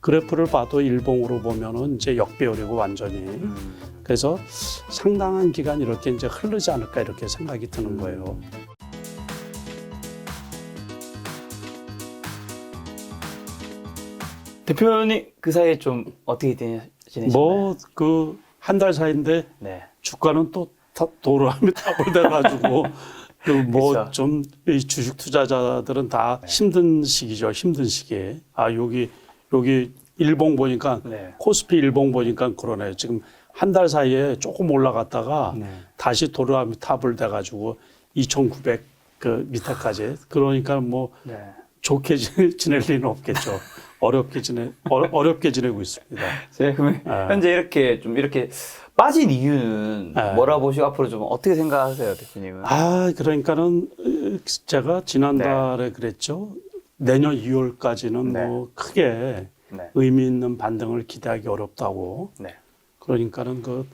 그래프를 봐도 일봉으로 보면은 이제 역배열이고 완전히 음. 그래서 상당한 기간 이렇게 이제 흐르지 않을까 이렇게 생각이 드는 거예요. 대표님 그 사이에 좀 어떻게 지내- 지내셨나요? 뭐 그 한 달 사이인데 네. 주가는 또 다- 도로함이 타버려가지고 그뭐 그쵸. 좀이 주식 투자자들은 다 힘든 시기죠. 힘든 시기에 아 여기 여기 일봉 보니까 네. 코스피 일봉 보니까 그러네요. 지금 한 달 사이에 조금 올라갔다가 네. 다시 도로함이 탑을 돼가지고 2,900그 밑에까지 그러니까 뭐 네. 좋게 지- 지낼 리는 없겠죠. 어렵게 지내 어, 어렵게 지내고 있습니다. 제가 그러면 아. 현재 이렇게 좀 이렇게 빠진 이유는 아. 뭐라 보시고 앞으로 좀 어떻게 생각하세요, 대표님은? 아 그러니까는 으, 제가 지난달에 그랬죠. 내년 2월까지는 네. 뭐 크게 네. 의미 있는 반등을 기대하기 어렵다고. 네. 그러니까는 그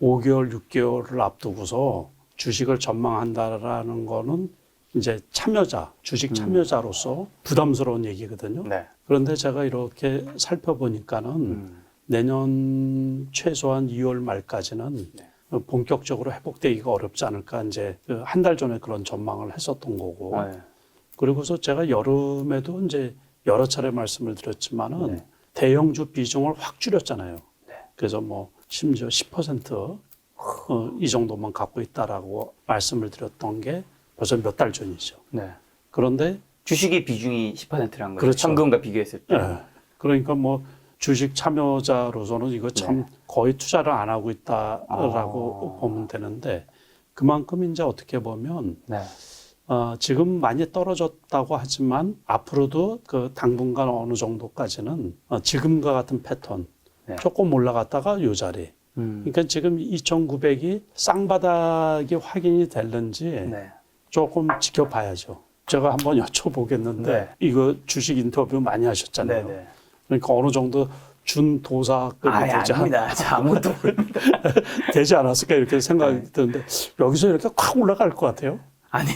5개월, 6개월을 앞두고서 주식을 전망한다라는 거는 이제 참여자, 주식 참여자로서 부담스러운 얘기거든요. 네. 그런데 제가 이렇게 살펴보니까는 음. 내년 최소한 2월 말까지는 네. 본격적으로 회복되기가 어렵지 않을까 이제 그 한 달 전에 그런 전망을 했었던 거고 아, 네. 그리고서 제가 여름에도 이제 여러 차례 말씀을 드렸지만은 네. 대형주 비중을 확 줄였잖아요. 네. 그래서 뭐 심지어 10% 어, 이 정도만 갖고 있다라고 말씀을 드렸던 게 벌써 몇 달 전이죠. 네. 그런데 주식의 비중이 10%란 거죠. 그렇죠. 현금과 비교했을 때. 예. 그러니까 뭐 주식 참여자로서는 이거 참 거의 투자를 안 하고 있다라고 아. 보면 되는데 그만큼 이제 어떻게 보면 네. 어, 지금 많이 떨어졌다고 하지만 앞으로도 그 당분간 어느 정도까지는 어, 지금과 같은 패턴 네. 조금 올라갔다가 요 자리. 음. 그러니까 지금 2,900이 쌍바닥이 확인이 될는지 네. 조금 지켜봐야죠. 제가 한번 여쭤보겠는데 네. 이거 주식 인터뷰 많이 하셨잖아요. 네, 네. 그러니까 어느 정도 준 도사급이 아, 되지, 않, 아닙니다. 저 아무것도 모릅니다. 되지 않았을까 이렇게 생각이 네. 드는데 여기서 이렇게 확 올라갈 것 같아요? 아니,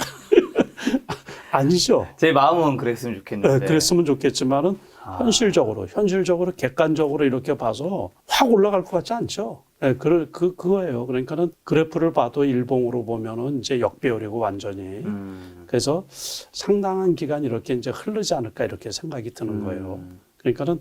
아니죠. 제 마음은 그랬으면 네, 좋겠는데. 그랬으면 좋겠지만은 아. 현실적으로 현실적으로 객관적으로 이렇게 봐서 확 올라갈 것 같지 않죠. 네, 그, 그 그거예요. 그러니까는 그래프를 봐도 일봉으로 보면은 이제 역배열이고 완전히 음. 그래서 상당한 기간 이렇게 이제 흐르지 않을까 이렇게 생각이 드는 거예요. 음. 그러니까는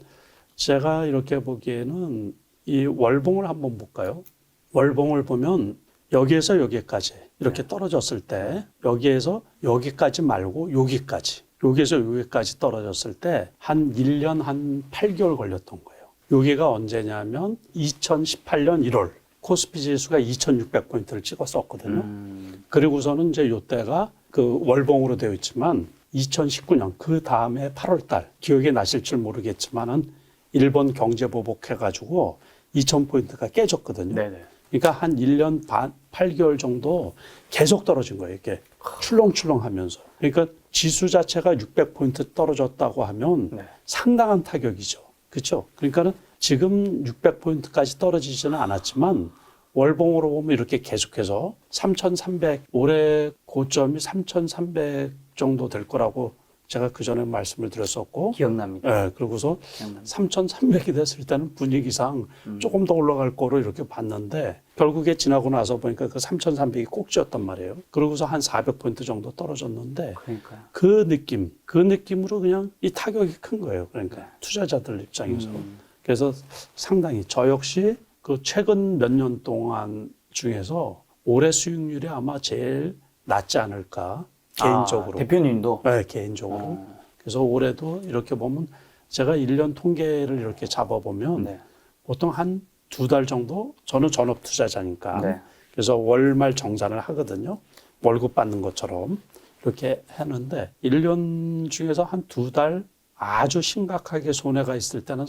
제가 이렇게 보기에는 이 월봉을 한번 볼까요? 월봉을 보면 여기에서 여기까지 이렇게 네. 떨어졌을 때 여기에서 여기까지 말고 여기까지 여기에서 여기까지 떨어졌을 때 한 1년 한 8개월 걸렸던 거예요. 여기가 언제냐면 2018년 1월 코스피 지수가 2600포인트를 찍었었거든요. 음. 그리고서는 이제 요때가 그 월봉으로 되어 있지만 2019년 그 다음에 8월 달 기억이 나실지 모르겠지만은 일본 경제 보복해 가지고 2000포인트가 깨졌거든요. 네네. 그러니까 한 1년 반 8개월 정도 계속 떨어진 거예요. 이렇게 출렁출렁 하면서. 그러니까 지수 자체가 600포인트 떨어졌다고 하면 네. 상당한 타격이죠. 그렇죠? 그러니까는 지금 600포인트까지 떨어지지는 않았지만 월봉으로 보면 이렇게 계속해서 3,300 올해 고점이 3,300 정도 될 거라고 제가 그 전에 말씀을 드렸었고, 기억납니다. 예, 그러고서 기억납니다. 3,300이 됐을 때는 분위기상 음. 조금 더 올라갈 거로 이렇게 봤는데 결국에 지나고 나서 보니까 그 3,300이 꼭지였단 말이에요. 그러고서 한 400포인트 정도 떨어졌는데 그러니까요. 그 느낌, 그 느낌으로 그냥 이 타격이 큰 거예요. 그러니까 투자자들 입장에서. 음. 그래서 상당히 저 역시 그 최근 몇 년 동안 중에서 올해 수익률이 아마 제일 낮지 않을까 개인적으로. 아, 대표님도. 네, 개인적으로. 어. 그래서 올해도 이렇게 보면 제가 일년 통계를 이렇게 잡아보면 네. 보통 한 두 달 정도 저는 전업 투자자니까 네. 그래서 월말 정산을 하거든요. 월급 받는 것처럼 이렇게 하는데 일년 중에서 한 두 달 아주 심각하게 손해가 있을 때는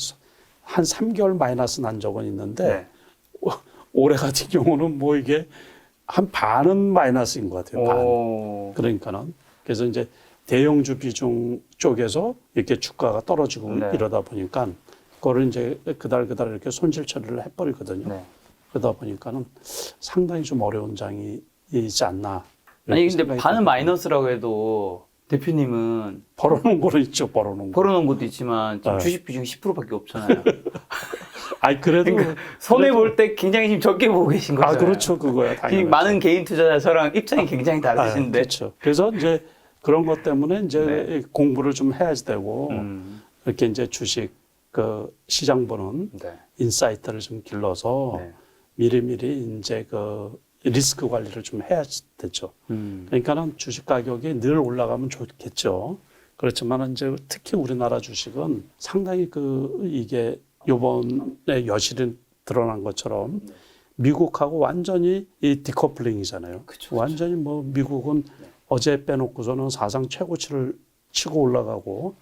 한 3개월 마이너스 난 적은 있는데 네. 올해 같은 경우는 뭐 이게 한 반은 마이너스인 것 같아요. 반. 오. 그러니까는 그래서 이제 대형주 비중 쪽에서 이렇게 주가가 떨어지고 네. 이러다 보니까 그거를 이제 그달 그달 이렇게 손실 처리를 해버리거든요. 네. 그러다 보니까는 상당히 좀 어려운 장이 있지 않나. 아니 근데 반은. 마이너스라고 해도 대표님은 벌어놓은 거는 있죠, 벌어놓은 거. 벌어놓은 것도 있지만 지금 네. 주식 비중이 10%밖에 없잖아요. 아니, 그래도. 손해 볼 때 굉장히 지금 적게 보고 계신 거잖아요. 아, 그렇죠, 그거야. 이 당연히. 많은 개인 투자자랑 입장이 굉장히 다르신데. 아, 그렇죠. 그래서 이제 그런 것 때문에 이제 네. 공부를 좀 해야지 되고, 음, 이렇게 이제 주식 그 시장 보는 네. 인사이트를 좀 길러서 네. 미리미리 이제 그 리스크 관리를 좀 해야 되죠. 음, 그러니까는 주식 가격이 늘 올라가면 좋겠죠. 그렇지만 이제 특히 우리나라 주식은 상당히 그 이게 요번에 여실히 드러난 것처럼 미국하고 완전히 이 디커플링이잖아요. 그쵸, 완전히 뭐 미국은 어제 빼놓고서는 사상 최고치를 치고 올라가고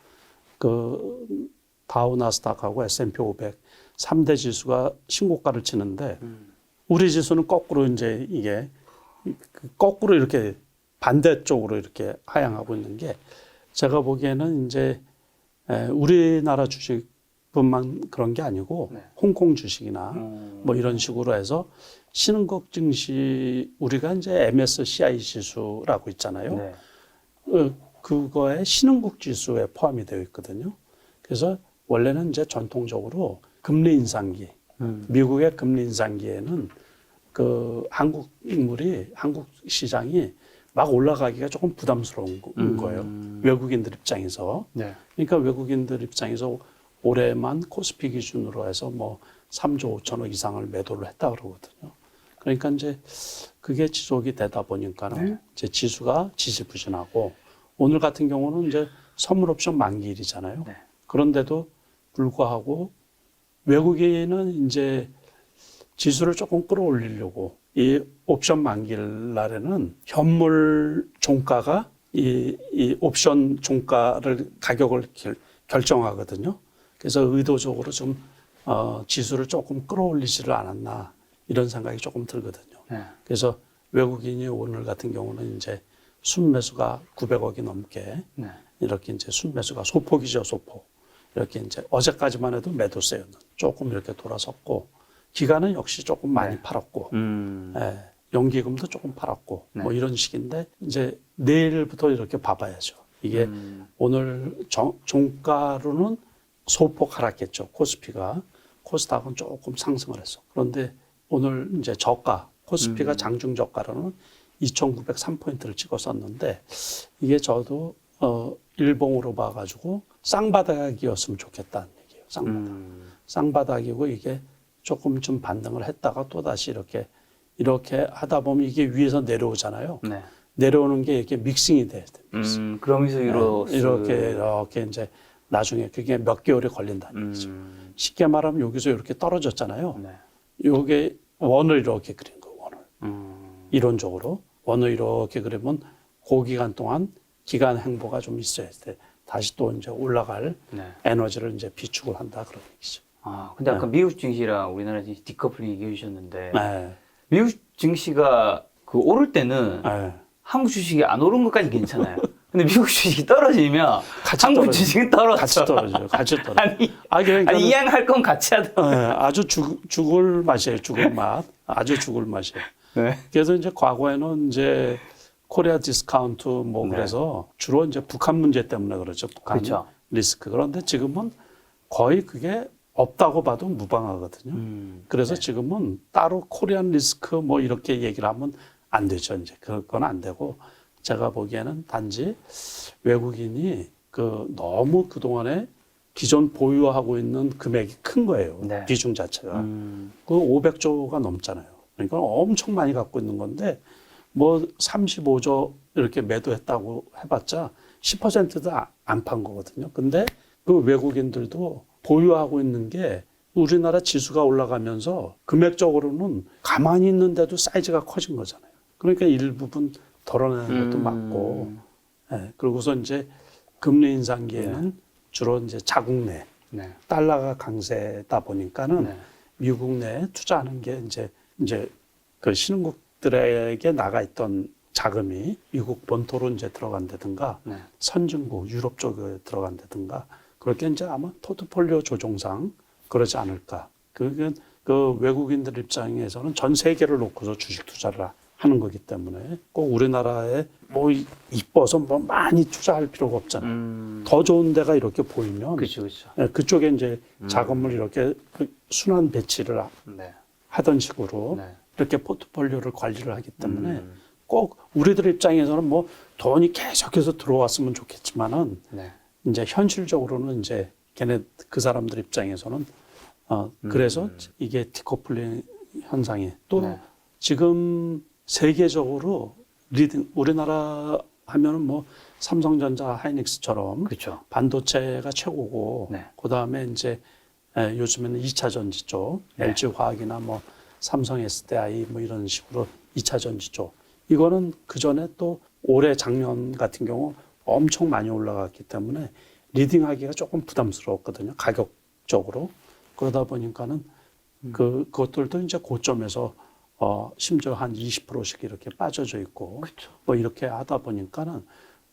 그 다우 나스닥하고 S&P 500 3대 지수가 신고가를 치는데 음. 우리 지수는 거꾸로 이제 이게 그 거꾸로 이렇게 반대쪽으로 이렇게 하향하고 있는 게 제가 보기에는 이제 에, 우리나라 주식뿐만 그런 게 아니고 네. 홍콩 주식이나 음, 뭐 이런 식으로 해서 신흥국 증시 우리가 이제 MSCI 지수라고 있잖아요. 네. 어, 그거에 신흥국 지수에 포함이 되어 있거든요. 그래서 원래는 이제 전통적으로 금리 인상기, 음, 미국의 금리 인상기에는 그 한국 인물이 한국 시장이 막 올라가기가 조금 부담스러운 거- 음. 거예요. 외국인들 입장에서. 네. 그러니까 외국인들 입장에서 올해만 코스피 기준으로 해서 뭐 3조 5천억 이상을 매도를 했다 그러거든요. 그러니까 이제 그게 지속이 되다 보니까는 네. 이제 지수가 지지부진하고 오늘 같은 경우는 이제 선물 옵션 만기일이잖아요. 네. 그런데도 불구하고 외국인은 이제 지수를 조금 끌어올리려고 이 옵션 만기일 날에는 현물 종가가 이, 이 옵션 종가를 가격을 결, 결정하거든요. 그래서 의도적으로 좀 어, 지수를 조금 끌어올리지를 않았나 이런 생각이 조금 들거든요. 네. 그래서 외국인이 오늘 같은 경우는 이제 순매수가 900억이 넘게 네. 이렇게 이제 순매수가 소폭이죠, 소폭. 이렇게 이제 어제까지만 해도 매도세였는 조금 이렇게 돌아섰고 기간은 역시 조금 많이 네. 팔았고 음, 예, 연기금도 조금 팔았고 네. 뭐 이런 식인데 이제 내일부터 이렇게 봐봐야죠. 이게 음, 오늘 정- 종가로는 소폭 하락했죠. 코스피가 코스닥은 조금 상승을 했어. 그런데 오늘 이제 저가 코스피가 음. 장중 저가로는 2,903포인트를 찍었었는데 이게 저도 어 일봉으로 봐가지고 쌍바닥이었으면 좋겠다는 얘기예요. 쌍바닥. 음, 쌍바닥이고 이게 조금 좀 반등을 했다가 또 다시 이렇게 이렇게 하다 보면 이게 위에서 내려오잖아요. 네. 내려오는 게 이렇게 믹싱이 돼야 돼. 음, 그러면서 이로 네, 이렇게 이렇게 이제 나중에 그게 몇 개월이 걸린다는 얘기죠. 음, 쉽게 말하면 여기서 이렇게 떨어졌잖아요. 네. 요게 원을 이렇게 그린 거예요. 원을 음, 이론적으로 원을 이렇게 그리면 그 기간 동안 기간 행보가 좀 있어야 돼. 다시 또 이제 올라갈 네. 에너지를 이제 비축을 한다 그런 얘기죠. 아, 근데 아까 미국 증시랑 우리나라 증시 디커플링 얘기해 주셨는데 네. 미국 증시가 그 오를 때는 네. 한국 주식이 안 오른 것까지 괜찮아요. 근데 미국 주식이 떨어지면 같이 한국. 주식은 떨어져. 같이 떨어져요. 같이 떨어져. 아니, 아 그러니까 아니 이양 할 건 같이 하다. 네, 아주 죽, 죽을 맛이에요. 죽을 맛. 아주 죽을 맛이에요. 네. 그래서 이제 과거에는 이제 코리아 디스카운트 뭐 네. 그래서 주로 이제 북한 문제 때문에 그렇죠. 북한 그렇죠. 리스크. 그런데 지금은 거의 그게 없다고 봐도 무방하거든요. 음, 그래서 지금은 따로 코리안 리스크 뭐 이렇게 얘기를 하면 안 되죠. 이제 그건 안 되고 제가 보기에는 단지 외국인이 그 너무 그동안에 기존 보유하고 있는 금액이 큰 거예요. 네. 비중 자체가. 음, 그 500조가 넘잖아요. 그러니까 엄청 많이 갖고 있는 건데 뭐 35조 이렇게 매도했다고 해봤자 10%도 안 판 거거든요. 근데 그 외국인들도 보유하고 있는 게 우리나라 지수가 올라가면서 금액적으로는 가만히 있는데도 사이즈가 커진 거잖아요. 그러니까 일부분 덜어내는 것도 음. 맞고, 예, 그러고서 이제 금리 인상기에는 주로 이제 자국 내 네. 달러가 강세다 보니까는 네. 미국 내에 투자하는 게 이제 이제 그 신흥국 들에게 나가 있던 자금이 미국 본토로 이제 들어간다든가 네. 선진국 유럽 쪽에 들어간다든가 그렇게 이제 아마 포트폴리오 조종상 그러지 않을까. 그게 그 외국인들 입장에서는 전 세계를 놓고서 주식 투자를 하- 하는 거기 때문에 꼭 우리나라에 뭐 이- 이뻐서 뭐 많이 투자할 필요가 없잖아요. 음. 더 좋은 데가 이렇게 보이면 그렇죠, 그렇죠. 예, 그쪽에 이제 자금을 이렇게 그 순환 배치를 하- 네. 하던 식으로 네. 이렇게 포트폴리오를 관리를 하기 때문에 음. 꼭 우리들 입장에서는 뭐 돈이 계속해서 들어왔으면 좋겠지만은 네. 이제 현실적으로는 이제 걔네 그 사람들 입장에서는 어 그래서 이게 디커플링 현상이 또 네. 지금 세계적으로 리딩 우리나라 하면은 뭐 삼성전자 하이닉스처럼 그렇죠. 반도체가 최고고 네. 그다음에 이제 에, 요즘에는 2차 전지 쪽 네. LG 화학이나 뭐 삼성 SDI 뭐 이런 식으로 2차 전지 쪽 이거는 그 전에 또 올해 작년 같은 경우 엄청 많이 올라갔기 때문에 리딩하기가 조금 부담스러웠거든요 가격적으로 그러다 보니까는 음. 그 그것들도 이제 고점에서 어 심지어 한 20%씩 이렇게 빠져져 있고 그렇죠. 뭐 이렇게 하다 보니까는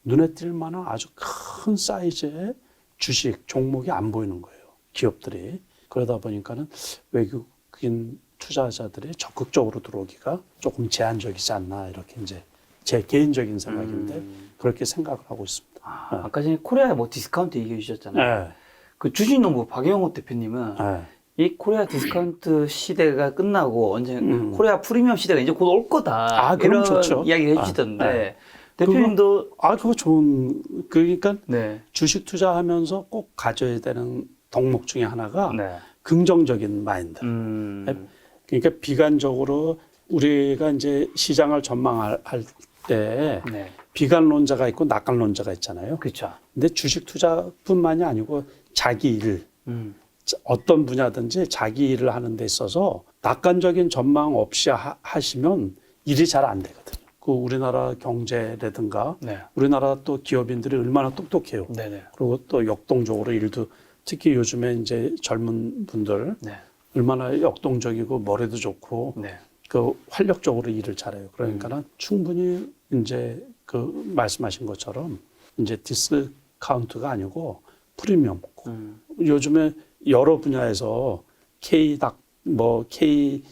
눈에 띌 만한 아주 큰 사이즈의 주식 종목이 안 보이는 거예요. 기업들이. 그러다 보니까는 외국인 투자자들이 적극적으로 들어오기가 조금 제한적이지 않나 이렇게 이제 제 개인적인 생각인데 음. 그렇게 생각을 하고 있습니다. 아, 아까 전에 코리아 뭐 디스카운트 얘기해 주셨잖아요. 네. 그 주식농부 박영호 대표님은 네. 이 코리아 디스카운트 시대가 끝나고 언제 음. 코리아 프리미엄 시대가 이제 곧 올 거다. 아, 이런 좋죠. 이야기를 아, 해주시던데 네. 대표님도 아, 그거 좋은, 그러니까 네. 주식 투자하면서 꼭 가져야 되는 덕목 중에 하나가 네. 긍정적인 마인드. 음. 그러니까 비관적으로 우리가 이제 시장을 전망할 때 네. 비관론자가 있고 낙관론자가 있잖아요. 그렇죠. 근데 주식 투자뿐만이 아니고 자기 일, 음. 어떤 분야든지 자기 일을 하는 데 있어서 낙관적인 전망 없이 하, 하시면 일이 잘 안 되거든요. 그 우리나라 경제라든가 네. 우리나라 또 기업인들이 얼마나 똑똑해요. 네네. 그리고 또 역동적으로 일도 특히 요즘에 이제 젊은 분들 네. 얼마나 역동적이고 머리도 좋고 네. 그 활력적으로 일을 잘해요. 그러니까는 충분히 이제 그 말씀하신 것처럼 이제 디스카운트가 아니고 프리미엄. 음. 요즘에 여러 분야에서 K 닥뭐 K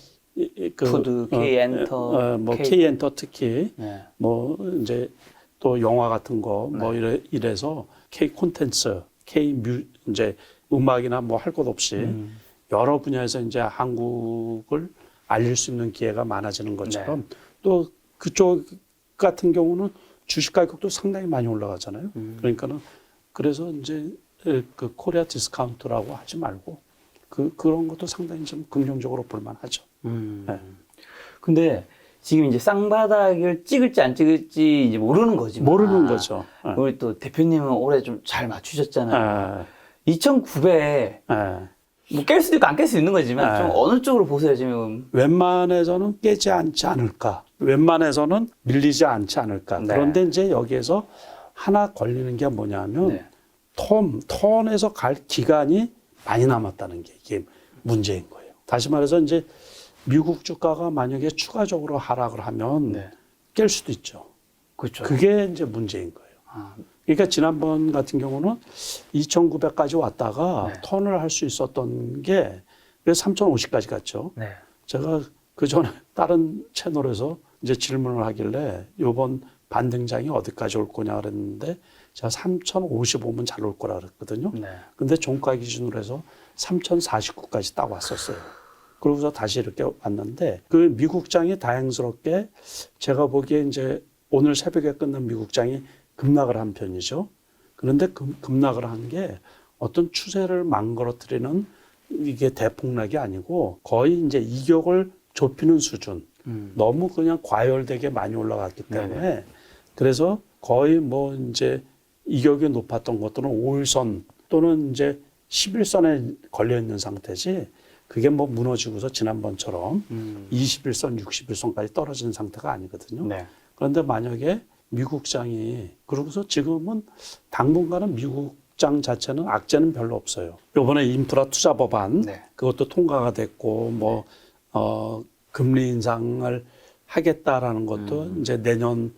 그 푸드, K 엔터, 어, 뭐 K- K 엔터 특히 네. 뭐 이제 또 영화 같은 거뭐 이래 이래서 K 콘텐츠, K 뮤 이제 음악이나 뭐 할 것 없이 음. 여러 분야에서 이제 한국을 알릴 수 있는 기회가 많아지는 것처럼 네. 또 그쪽 같은 경우는 주식 가격도 상당히 많이 올라가잖아요. 음. 그러니까는 그래서 이제 그 코리아 디스카운트라고 하지 말고 그 그런 것도 상당히 좀 긍정적으로 볼만하죠. 음. 네. 근데 지금 이제 쌍바닥을 찍을지 안 찍을지 이제 모르는 거지만 모르는 거죠. 예. 우리 또 대표님은 올해 좀 잘 맞추셨잖아요. 예, 2,900에 예. 뭐 깰 수도 있고 안 깰 수 있는 거지만 네. 좀 어느 쪽으로 보세요 지금. 웬만해서는 깨지 않지 않을까. 웬만해서는 밀리지 않지 않을까. 네. 그런데 이제 여기에서 하나 걸리는 게 뭐냐면 네. 턴, 턴에서 갈 기간이 많이 남았다는 게 이게 문제인 거예요. 다시 말해서 이제 미국 주가가 만약에 추가적으로 하락을 하면 네. 깰 수도 있죠. 그렇죠. 그게 이제 문제인 거예요. 아, 그러니까 지난번 같은 경우는 2,900까지 왔다가 네. 턴을 할 수 있었던 게 그래서 3,050까지 갔죠. 네. 제가 그 전에 다른 채널에서 이제 질문을 하길래 요번 반등장이 어디까지 올 거냐 그랬는데 제가 3,055면 잘 올 거라 그랬거든요. 네. 근데 종가 기준으로 해서 3,049까지 딱 왔었어요. 그러고서 다시 이렇게 왔는데 그 미국장이 다행스럽게 제가 보기에 이제 오늘 새벽에 끝난 미국장이 급락을 한 편이죠. 그런데 급, 급락을 한 게 어떤 추세를 망가뜨리는 이게 대폭락이 아니고 거의 이제 이격을 좁히는 수준. 음. 너무 그냥 과열되게 많이 올라갔기 때문에 네네. 그래서 거의 뭐 이제 이격이 높았던 것들은 5일선 또는 이제 11선에 걸려 있는 상태지 그게 뭐 무너지고서 지난번처럼 음. 21선, 61선까지 떨어진 상태가 아니거든요. 네. 그런데 만약에 미국장이 그러고서 지금은 당분간은 미국장 자체는 악재는 별로 없어요. 이번에 인프라 투자 법안 네. 그것도 통과가 됐고 뭐 어, 금리 인상을 하겠다라는 것도 이제 내년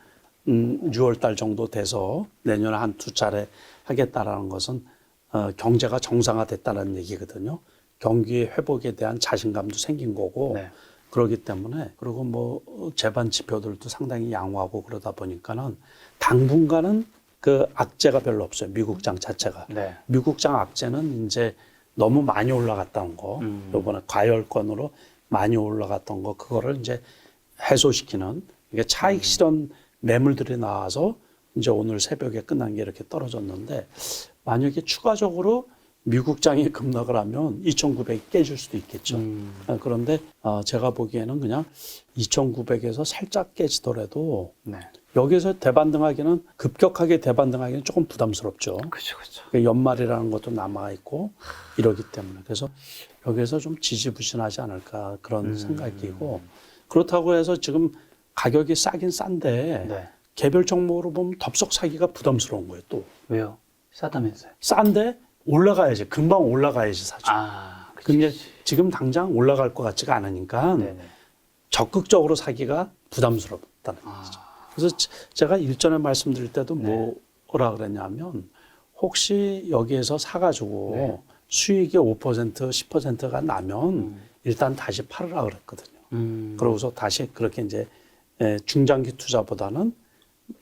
음, 6월 달 정도 돼서 내년에 한 두 차례 하겠다라는 것은 어, 경제가 정상화됐다는 얘기거든요. 경기 회복에 대한 자신감도 생긴 거고 네. 그러기 때문에 그리고 뭐 재반 지표들도 상당히 양호하고 그러다 보니까는 당분간은 그 악재가 별로 없어요. 미국장 자체가. 네. 미국장 악재는 이제 너무 많이 올라갔던 거, 음. 요번에 과열권으로 많이 올라갔던 거, 그거를 이제 해소시키는 이게 차익 실현 매물들이 나와서 이제 오늘 새벽에 끝난 게 이렇게 떨어졌는데 만약에 추가적으로 미국장이 급락을 하면 2,900이 깨질 수도 있겠죠. 음. 아, 그런데 어, 제가 보기에는 그냥 2,900에서 살짝 깨지더라도 네. 여기서 대반등하기는 급격하게 대반등하기는 조금 부담스럽죠. 그렇죠, 그렇죠. 그 연말이라는 것도 남아 있고 이러기 때문에 그래서 여기서 좀 지지부진하지 않을까 그런 음. 생각이고 그렇다고 해서 지금 가격이 싸긴 싼데 네. 개별 종목으로 보면 덥석 사기가 부담스러운 거예요. 또 왜요? 싸다면서요? 싼데 올라가야지 금방 올라가야지 사죠. 아, 그치, 근데 그치. 지금 당장 올라갈 것 같지가 않으니까 네네. 적극적으로 사기가 부담스럽다는 거죠. 아, 그래서 제- 제가 일전에 말씀드릴 때도 네. 뭐라 그랬냐면 혹시 여기에서 사가지고 네. 수익이 5% 10%가 나면 음. 일단 다시 팔으라 그랬거든요. 음. 그러고서 다시 그렇게 이제 에, 중장기 투자보다는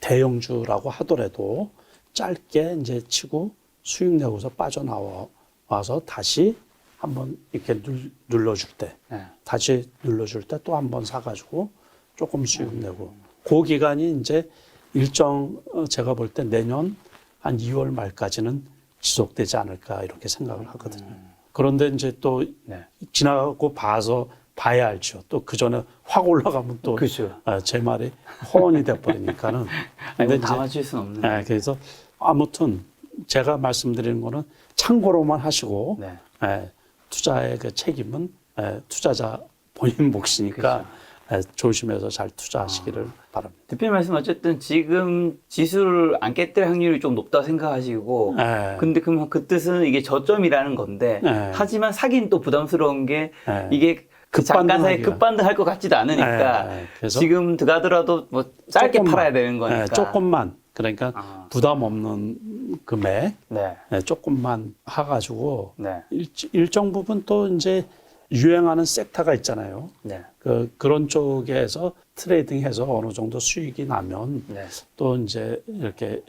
대형주라고 하더라도 짧게 이제 치고 수익 내고서 빠져나와 와서 다시 한번 이렇게 눌, 눌러줄 때 네. 다시 눌러줄 때 또 한 번 사가지고 조금 수익 내고 그 기간이 이제 일정 어, 제가 볼 때 내년 한 2월 말까지는 지속되지 않을까 이렇게 생각을 하거든요. 그런데 이제 또 네. 지나가고 봐서 봐야 알죠. 또 그 전에 확 올라가면 또제 그렇죠. 말이 허언이 돼버리니까는. 아니, 근데 뭐다 맞출 수는 없는. 예, 그래서 아무튼 제가 말씀드리는 거는 참고로만 하시고 네. 예, 투자의 그 책임은 예, 투자자 본인 몫이니까 예, 조심해서 잘 투자하시기를 바랍니다. 대표님 말씀 어쨌든 지금 지수를 안 깼을 확률이 좀 높다 생각하시고 예, 근데 그럼 그 뜻은 이게 저점이라는 건데 네. 하지만 사기는 또 부담스러운 게 예. 이게 그 잠깐 사이. 급반등할 것 같지도 않으니까. 그래서 지금 들어가더라도 뭐 짧게 조금만, 팔아야 되는 거니까 예, 조금만 그러니까 아. 부담 없는 금액 네, 예, 조금만 하가지고 네, 일, 일정 부분 또 이제 유행하는 섹터가 있잖아요. 네, 그 그런 쪽에서 트레이딩해서 어느 정도 수익이 나면 네, 또 이제 이렇게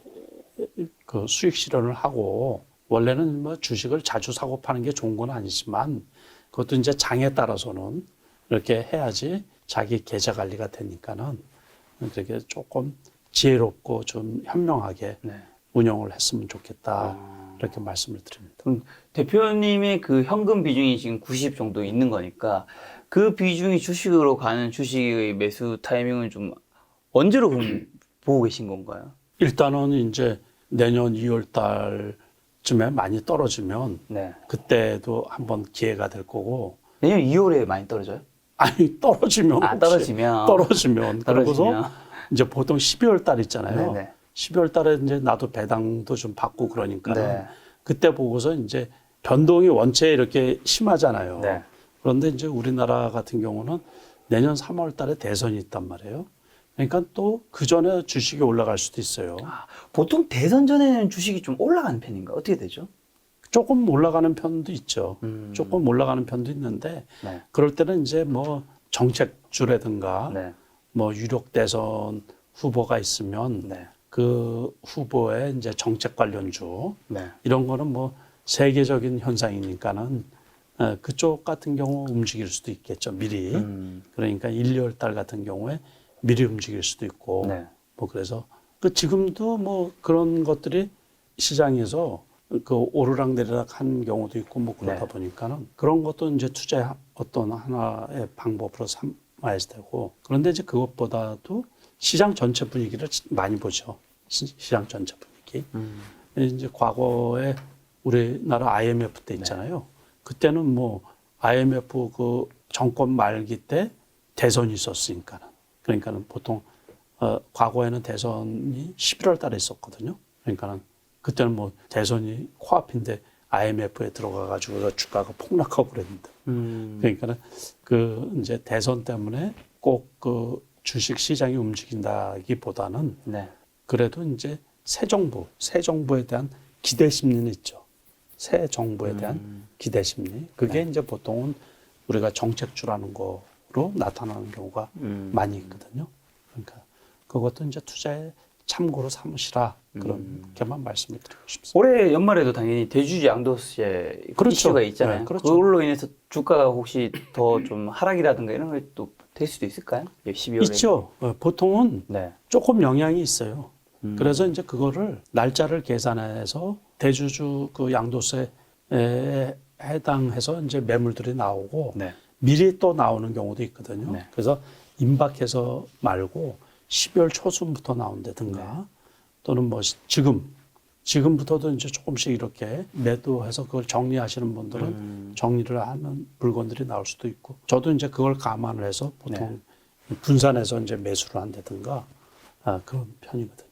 그 수익 실현을 하고 원래는 뭐 주식을 자주 사고 파는 게 좋은 건 아니지만 그것도 이제 장에 따라서는 이렇게 해야지 자기 계좌 관리가 되니까는 그렇게 조금 지혜롭고 좀 현명하게 네. 운영을 했으면 좋겠다 아. 이렇게 말씀을 드립니다. 그럼 대표님의 그 현금 비중이 지금 90 정도 있는 거니까 그 비중이 주식으로 가는 주식의 매수 타이밍은 좀 언제로 보고 계신 건가요? 일단은 이제 내년 2월 달쯤에 많이 떨어지면 네. 그때도 한번 기회가 될 거고 내년 2월에 많이 떨어져요? 아니 떨어지면 아, 혹시 떨어지면. 떨어지면 그러고서 떨어지면. 이제 보통 12월 달 있잖아요. 네네. 12월 달에 이제 나도 배당도 좀 받고 그러니까 네. 그때 보고서 이제 변동이 원체 이렇게 심하잖아요. 네. 그런데 이제 우리나라 같은 경우는 내년 3월 달에 대선이 있단 말이에요. 그러니까 또 그 전에 주식이 올라갈 수도 있어요. 아, 보통 대선 전에는 주식이 좀 올라가는 편인가? 어떻게 되죠? 조금 올라가는 편도 있죠. 음. 조금 올라가는 편도 있는데 네. 그럴 때는 이제 뭐 정책주라든가 네. 뭐 유력 대선 후보가 있으면 네. 그 후보의 이제 정책 관련주 네. 이런 거는 뭐 세계적인 현상이니까는 어, 그쪽 같은 경우 움직일 수도 있겠죠 미리 음. 그러니까 1, 2월 달 같은 경우에 미리 움직일 수도 있고 네. 뭐 그래서 그 지금도 뭐 그런 것들이 시장에서 그 오르락 내리락 한 경우도 있고 뭐 그러다 네. 보니까는 그런 것도 이제 투자의 하- 어떤 하나의 방법으로 삼 아야 되고 그런데 이제 그것보다도 시장 전체 분위기를 많이 보죠 시- 시장 전체 분위기 음. 이제 과거에 우리나라 IMF 때 있잖아요. 그때는 뭐 IMF 그 정권 말기 때 대선이 있었으니까는 그러니까는 보통 어 과거에는 대선이 11월 달에 있었거든요. 그러니까는 그때는 뭐 대선이 코앞인데 IMF에 들어가 가지고 주가가 폭락하고 그랬는데 음. 그러니까는 그 이제 대선 때문에 꼭 그 주식 시장이 움직인다기보다는 네. 그래도 이제 새 정부, 새 정부에 대한 기대 심리는 있죠. 새 정부에 대한 음. 기대 심리. 그게 이제 보통은 우리가 정책주라는 거 수익으로 나타나는 경우가 음. 많이 있거든요. 그러니까 그것도 이제 투자에 참고로 삼으시라 그런 음. 게만 말씀을 드리고 싶습니다. 올해 연말에도 당연히 대주주 양도세 그렇죠. 이슈가 있잖아요. 네, 그렇죠. 그걸로 인해서 주가가 혹시 더 좀 하락이라든가 이런 게또될 수도 있을까요? 12월에. 있죠. 어, 보통은 네. 조금 영향이 있어요. 음. 그래서 이제 그거를 날짜를 계산해서 대주주 그 양도세에 해당해서 이제 매물들이 나오고 네. 미리 또 나오는 경우도 있거든요. 네. 그래서 임박해서 말고 12월 초순부터 나온다든가 네. 또는 뭐 시- 지금 지금부터도 이제 조금씩 이렇게 매도해서 그걸 정리하시는 분들은 음. 정리를 하는 물건들이 나올 수도 있고 저도 이제 그걸 감안을 해서 보통 네. 분산해서 이제 매수를 한다든가 아, 그런 편이거든요.